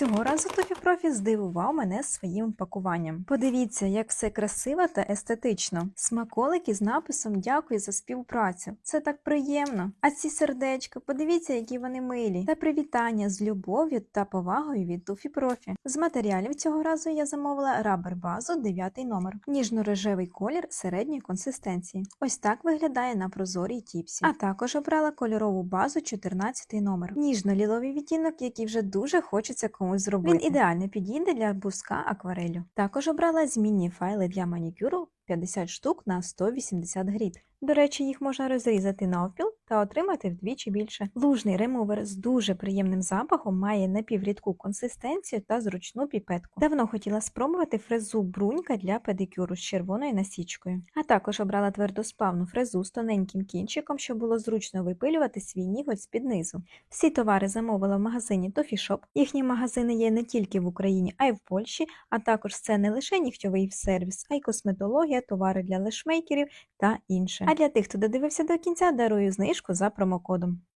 Цього разу Тофі Профі здивував мене своїм пакуванням. Подивіться, як все красиво та естетично. Смаколики з написом Дякую за співпрацю. Це так приємно. А ці сердечка, подивіться, які вони милі. Та привітання з любов'ю та повагою від Туфі Профі. З матеріалів цього разу я замовила рабер базу 9 номер. Ніжно-рожевий колір середньої консистенції. Ось так виглядає на прозорій тіпсі. А також обрала кольорову базу 14 номер. Ніжно-ліловий відтінок, який вже дуже хочеться комусь зробити. Він ідеально підійде для буска акварелю. Також обрала змінні файли для манікюру 50 штук на 180 грит. До речі, їх можна розрізати навпіл та отримати вдвічі більше. Лужний ремувер з дуже приємним запахом має напіврідку консистенцію та зручну піпетку. Давно хотіла спробувати фрезу брунька для педикюру з червоною насічкою. А також обрала твердосплавну фрезу з тоненьким кінчиком, щоб було зручно випилювати свій ніготь з-під низу. Всі товари замовила в магазині Toffee Shop. Їхні магазини є не тільки в Україні, а й в Польщі, а також це не лише нігтьовий сервіс, а й косметологія, товари для лешмейкерів та інше. А для тих, хто додивився до кінця, дарую знижку за промокодом.